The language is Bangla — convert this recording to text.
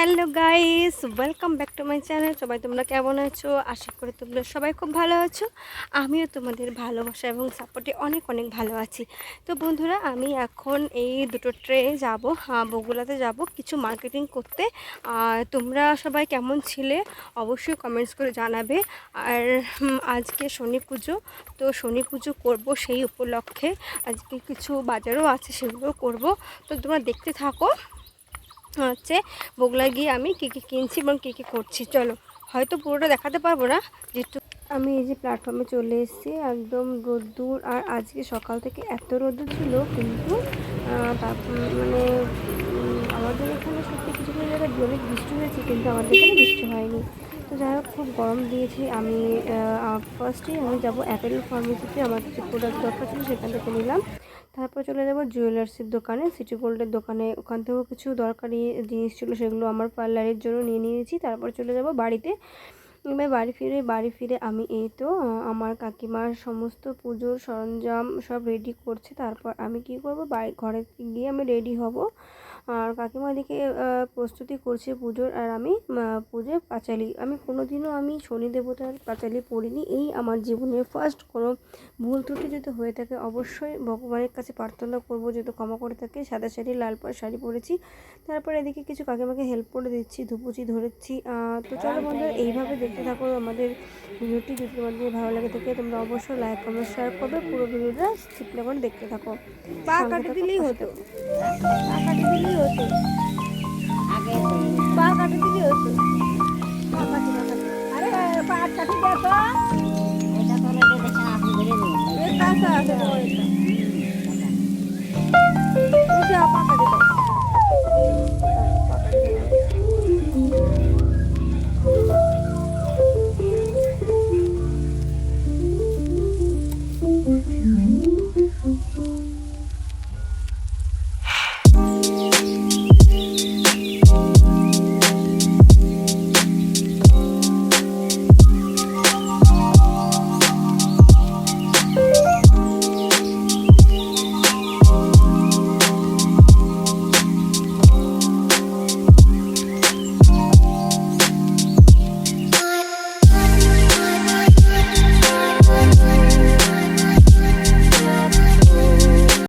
Hello guys welcome back to my channel সবাই তোমরা কেমন আছো? আশা করি তোমরা সবাই খুব ভালো আছো। আমিও তোমাদের ভালোবাসা এবং সাপোর্টে অনেক অনেক ভালো আছি। তো বন্ধুরা, আমি এখন এই দুটো ট্রে যাব বগুলাতে যাব কিছু মার্কেটিং করতে। তোমরা সবাই কেমন ছিলে অবশ্যই কমেন্টস করে জানাবে। আর আজকে শনি পুজো, তো শনি পুজো করব সেই উপলক্ষে। আজকে কিছু বাজারও আছে সেগুলো করব। তো তোমরা দেখতে থাকো। হচ্ছে বগলা গিয়ে আমি কী কী কিনছি এবং কী কী করছি। চলো, হয়তো পুরোটা দেখাতে পারব না, যেহেতু আমি এই যে প্ল্যাটফর্মে চলে এসেছি, একদম রোদ্দুর, আর আজকে সকাল থেকে এত রোদ্দুর ছিল, কিন্তু মানে আমাদের এখানে সত্যি কিছু কিছু জায়গায় অনেক বৃষ্টি হয়েছে, কিন্তু আমাদের এখানে বৃষ্টি হয়নি। তো যাই হোক, খুব গরম দিয়েছে, আমি ফার্স্টেই আমি যাব অ্যাপেল ফার্মেসিতে আমার কিছু প্রোডাক্ট দরকার ছিল, সেখান থেকে নিলাম। তারপর চলে যাব জুয়েলার্সের দোকানে, সিটি গোল্ডের দোকানে। ওখান থেকেও কিছু দরকারি জিনিস ছিল, সেগুলো আমার পার্লারের জন্য নিয়ে নিয়েছি। তারপর চলে যাব বাড়িতে। এবার বাড়ি ফিরে বাড়ি ফিরে আমি এই তো, আমার কাকিমার সমস্ত পুজোর সরঞ্জাম সব রেডি করছে। তারপর আমি কি করব? বাড়ি, ঘরে গিয়ে আমি রেডি হব। আর কাকিমা এদিকে প্রস্তুতি করছে পুজোর আর আমি পুজোর পাঁচালি। আমি কোনোদিনও আমি শনি দেবতার পাঁচালি পড়িনি। এই আমার জীবনের ফার্স্ট কোনো ভুল ত্রুটি যদি হয়ে থাকে অবশ্যই ভগবানের কাছে প্রার্থনা করব যদি ক্ষমা করে থাকে। সাদা শাড়ি লাল পাড় শাড়ি পরেছি। তারপর এদিকে কিছু কাকিমাকে হেল্প করে দিচ্ছি ধুপুচি ধরেছি। তো চলো বন্ধুরা এইভাবে দেখতে থাকো আমাদের ভিডিওটি। যদি তোমাদের ভালো লাগে থাকে তোমরা অবশ্যই লাইক কমেন্ট শেয়ার করবে। পুরো ভিডিওটা স্কিপ না করে দেখতে থাকো। পা কাটে দিলেই হতো। পা কাটে দিলেই দিলে হতো। পা কাটি দিলে হতো। আরে পা কাটি দেখো এটা তো এটা কাঁচা আছে